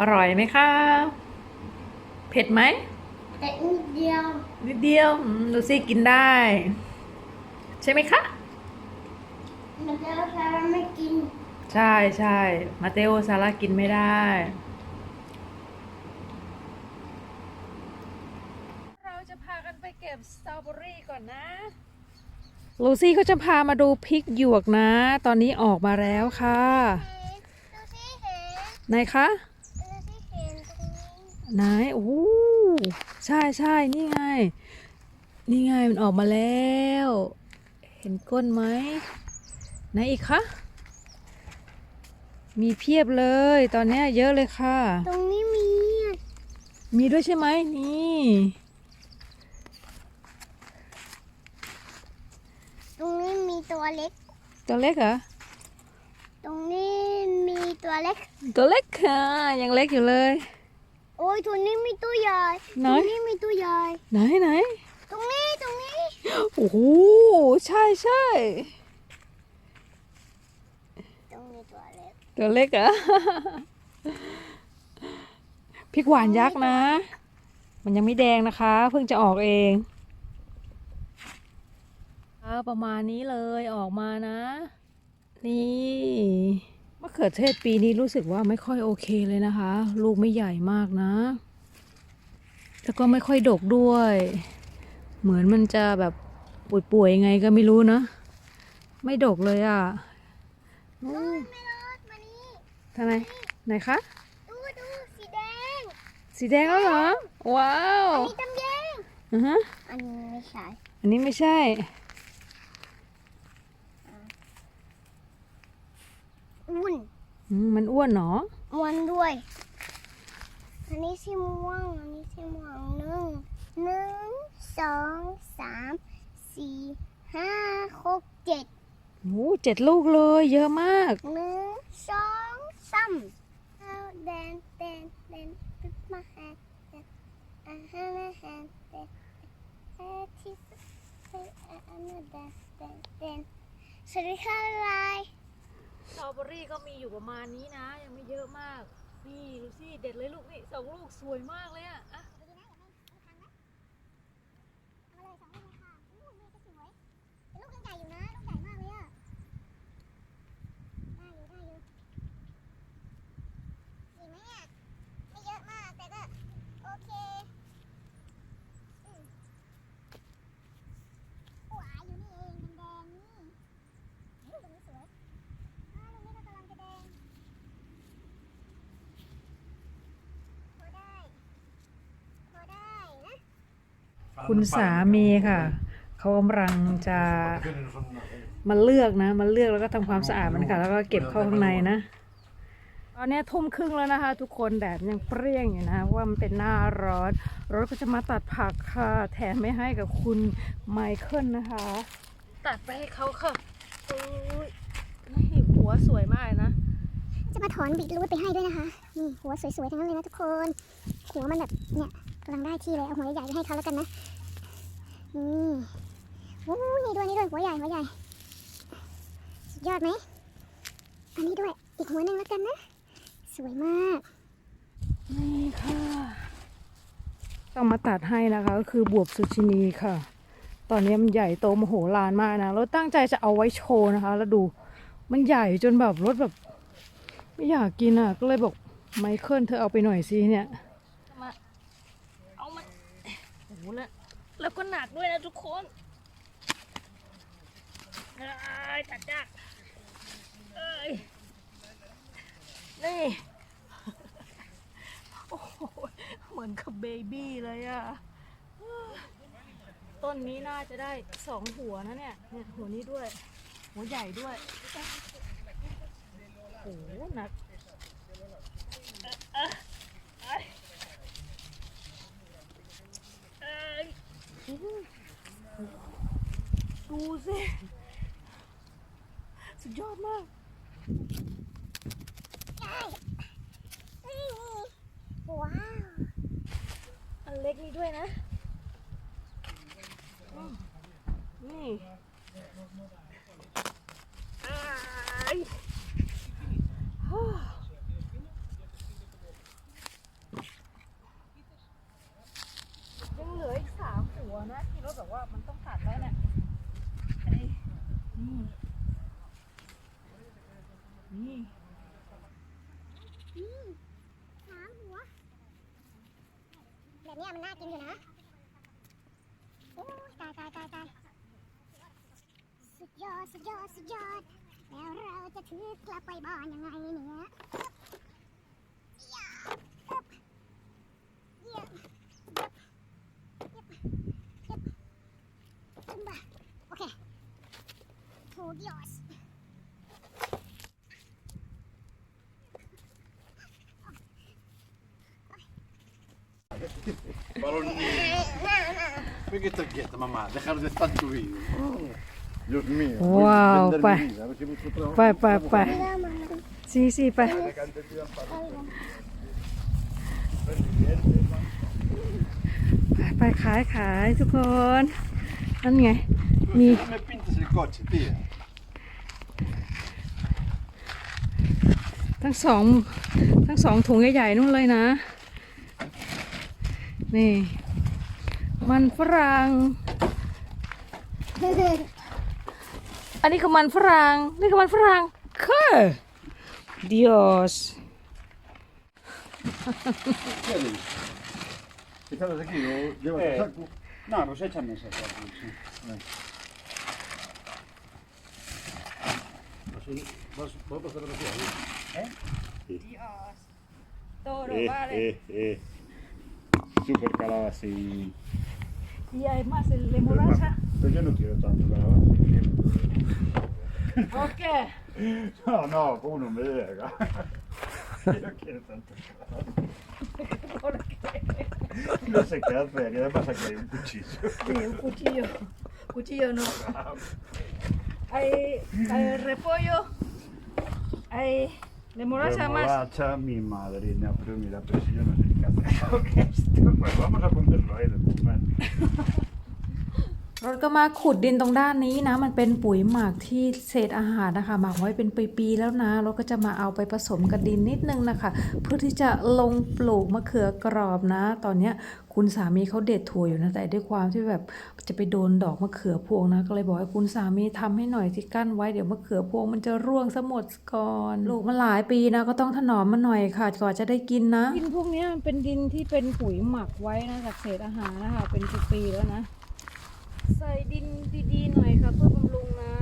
อร่อยไหมคะ เผ็ดไหมแต่นิดเดียวนิดเดียวอืมดูสิกินได้ ใช่ไหมคะ มันจะแพ้ไม่กิน ใช่ใช่มาเตโอซาร่ากินไม่ได้เราจะพากันไปเก็บสตรอเบอรี่ก่อนนะ ลูซี่เขาจะพามาดูพริกหยวกนะ ตอนนี้ออกมาแล้วค่ะดูสิเห็นไหนคะ ดูสิเห็นตรงนี้ ไหนโอ้โหใช่ใช่นี่ไง นี่ไงมันออกมาแล้ว เห็นก้นไหมไหนอีกคะมีเพียบเลย ตอนเนี้ยเยอะเลยค่ะ ตรงนี้มีอะมีด้วยใช่ไหมนี่ ตรงนี้มีตัวเล็ก ตัวเล็กเหรอ ตรงนี้มีตัวเล็ก ตัวเล็กค่ะยังเล็กอยู่เลย โอ้ยตัวนี้มีตัวใหญ่ไหน ตรงนี้มีตัวใหญ่ไหนไหนตรงนี้ตรงนี้โอ้โหใช่ใช่ตรงนี้ตัวเล็กตัวเล็กเหรอพริกหวานยักษ์นะ มันยังไม่แดงนะคะ เพิ่งจะออกเองเอาประมาณนี้เลยออกมานะ นี่ มะเขือเทศปีนี้รู้สึกว่าไม่ค่อยโอเคเลยนะคะ ลูกไม่ใหญ่มากนะ แล้วก็ไม่ค่อยดกด้วย เหมือนมันจะแบบป่วยๆยังไงก็ไม่รู้นะ ไม่ดกเลยอะอืมไม่รอดมานี่ทำไมไหนคะ ดูดูสีแดง สีแดงแล้วเหรอ ว้าวมีตำแยงอือฮะ อันนี้ไม่ใช่ อันนี้ไม่ใช่ อุ่นอืมมันอ้วนเหรอม่วนด้วย อันนี้สีม่วง อันนี้สีม่วงหนึ่งหนึ่งสองสามสี่ห้าหกเจ็ดโอ้เจ็ดลูกเลย เยอะมาก หนึ่งสองสามเอาแดนแดนแดนปึ๊บมาแฮนแดนอ่าฮะมาแฮนแดนเอ่อที่เอ่ออันนั้นแดนแดนแดนสวัสดีค่ะลาย สตรอเบอรี่ก็มีอยู่ประมาณนี้นะ ยังไม่เยอะมาก นี่ดูสิเด็ดเลยลูกนี่สองลูกสวยมากเลยอะอะ เอาเลยสองลูกเลยค่ะลูกเลยก็สวยเป็นลูกยังใหญ่อยู่นะ ลูกใหญ่มากเลยอะ ได้อยู่ได้อยู่ดีไหมเนี่ยไม่เยอะมากแต่ก็โอเคอืมหวายอยู่นี่เองแดงๆนี่ลูกตรงนี้สวยอ่าลูกนี้ก็กำลังจะแดงพอได้พอได้นะ คุณสามีค่ะเขากำลังจะมาเลือกนะมาเลือกแล้วก็ทำความสะอาดมันค่ะ แล้วก็เก็บเข้าข้างในนะตอนนี้ทุ่มครึ่งแล้วนะคะ ทุกคนแดดยังเปรี้ยงอยู่นะเพราะว่ามันเป็นหน้าร้อนรถก็จะมาตัดผักค่ะ แถมไม่ให้กับคุณไมเคิลนะคะ ตัดไปให้เขาค่ะอุ้ยนี่หัวสวยมากเลยนะ จะมาถอนบีทรูทไปให้ด้วยนะคะนี่หัวสวยๆทั้งนั้นเลยนะทุกคน หัวมันแบบเนี่ยกำลังได้ที่เลยเอาหัวใหญ่ๆไปให้เขาแล้วกันนะ นี่โอ้ยนี่ด้วยนี่ด้วยหัวใหญ่หัวใหญ่สุดยอดไหมอันนี้ด้วยอีกหัวหนึ่งแล้วกันนะ สวยมากนี่ค่ะต้องมาตัดให้นะคะก็คือบวบสุชินีค่ะ ตอนนี้มันใหญ่โตมโหฬารมากนะเราตั้งใจจะเอาไว้โชว์นะคะ แล้วดูมันใหญ่จนแบบรถแบบ ไม่อยากกินอะ ก็เลยบอกไมเคิลเธอเอาไปหน่อยสิเนี่ยมาเอามันโอ้โหแล้ว แล้วก็หนักด้วยนะทุกคนเอ้ยตัดยากเอ้ย นี่ โอ้โห เหมือนกับเบบี้เลยอะต้นนี้น่าจะได้สองหัวนะเนี่ย เนี่ยหัวนี้ด้วย หัวใหญ่ด้วย โอ้โหหนัก ดูสิ สุดยอดมากว้าว อันเล็กนี้ด้วยนะ นี่ยังเหลืออีกสามหัวนะที่รถแบบว่ามัน เนี่ยมันน่ากินอยู่นะ โอ้ยตายตายตายตายสุดยอดสุดยอดสุดยอด แล้วเราจะถือกลับไปบ้านยังไงเนี่ยเยี่ยมเยี่ยมเยี่ยมเยี่ยมขึ้นมาโอเคถูกยอด Baronnie. Mycket trygghet mamma, det här är statuin. Gjort mer. Wow, Vänder pa. mig vidare, det måste bra. ไปไปไปซีซีไปไปไปขายขายทุกคน นั่นไง มี Med pintes i coche, det. ทั้งสอง ทั้งสองถุงใหญ่ๆนู่นเลยนะ นี่มันฝรั่งอันนี้คือมันฝรั่งนี่คือมันฝรั่งคือ Dios Vedi? Ti fai da chilo? Lleva Eh. il sacco? No, non sei ci ha messo proprio. Sì. Vas, vas a passare da fuori? Dios โตโร Eh, บ้าเลย eh, eh. Super calabacín. y además el lemoraza Pero yo no quiero tanto calabacín. ok No, no, uno me deja. Yo no quiero tanto calabacín. No sé qué hacer, ¿qué pasa que hay un cuchillo? Sí, un cuchillo. Cuchillo no. Hay, hay repollo. Hay lemoraza más. Remolacha, mi madrina, pero mira, pero si yo no sé vamos a ponerlo ahí รถก็มาขุดดินตรงด้านนี้นะ มันเป็นปุ๋ยหมักที่เศษอาหารนะคะ หมักไว้เป็นปีๆแล้วนะรถก็จะมาเอาไปผสมกับดินนิดนึงนะคะ เพื่อที่จะลงปลูกมะเขือกรอบนะ ตอนเนี้ยคุณสามีเขาเด็ดถั่วอยู่นะแต่ด้วยความที่แบบจะไปโดนดอกมะเขือพวงนะก็เลยบอกให้คุณสามีทำให้หน่อยที่กั้นไว้เดี๋ยวมะเขือพวงมันจะร่วงซะหมดก่อนปลูกมาหลายปีนะก็ต้องถนอมมันหน่อยค่ะก่อนจะได้กินนะดินพวกนี้มันเป็นดินที่เป็นปุ๋ยหมักไว้นะจากเศษอาหารนะคะเป็นปีๆแล้วนะ ใส่ดินดีๆหน่อยค่ะเพื่อบำรุงนะ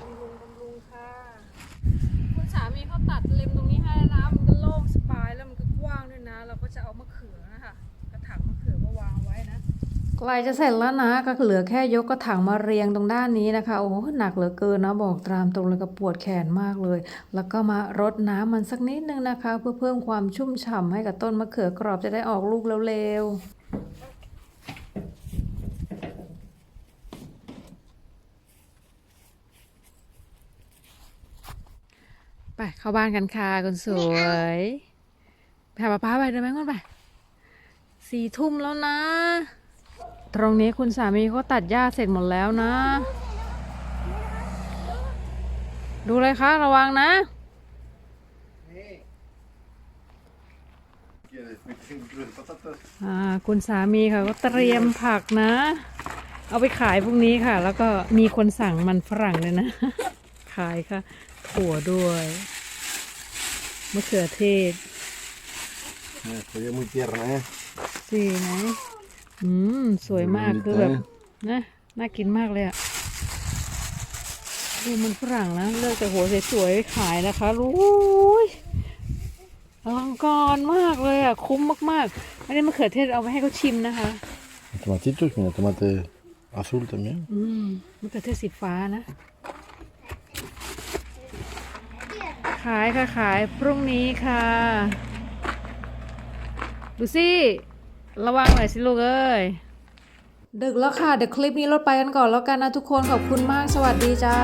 บำรุงบำรุงค่ะ คุณสามีเขาตัดเล็มตรงนี้ให้แล้วนะมันก็โล่งสบายแล้วมันก็กว้างด้วยนะ เราก็จะเอามะเขือนะคะกระถางมะเขือมาวางไว้นะใกล้จะเสร็จแล้วนะก็เหลือแค่ยกกระถางมาเรียงตรงด้านนี้นะคะ โอ้โหหนักเหลือเกินนะบอกตามตรงเลยก็ปวดแขนมากเลย แล้วก็มารดน้ำมันสักนิดนึงนะคะ เพื่อเพิ่มความชุ่มฉ่ำให้กับต้นมะเขือกรอบจะได้ออกลูกเร็วๆ เข้าบ้านกันค่ะคนสวยพาป้าป้าไปเดินไปก่อนไปสี่ทุ่มแล้วนะ ตรงนี้คุณสามีเขาตัดหญ้าเสร็จหมดแล้วนะ ดูเลยคะระวังนะอ่าคุณสามีค่ะก็เตรียมผักนะ เอาไปขายพรุ่งนี้ค่ะ แล้วก็มีคนสั่งมันฝรั่งเลยนะ ขายค่ะถั่วด้วย มะเขือเทศ Ecco, è muy tierna, eh? สีไหนอืม สวยมากอืมคือแบบดีจันะน่ากินมากเลยอะดูมันฝรั่งนะเลือกแต่หัวสวยๆขายนะคะรู้ยอลังการมากเลยอะคุ้มมากๆอันนี้มะเขือเทศเอาไปให้เขาชิมนะคะ Tomatitos, mira, tomate azul también. อืมมะเขือเทศสีฟ้านะ ขายค่ะขายพรุ่งนี้ค่ะ ดูสิระวังหน่อยสิลูกเอ้ย ดึกแล้วค่ะ เดี๋ยวคลิปนี้ลดไปกันก่อนแล้วกันนะทุกคนขอบคุณมากสวัสดีจ้า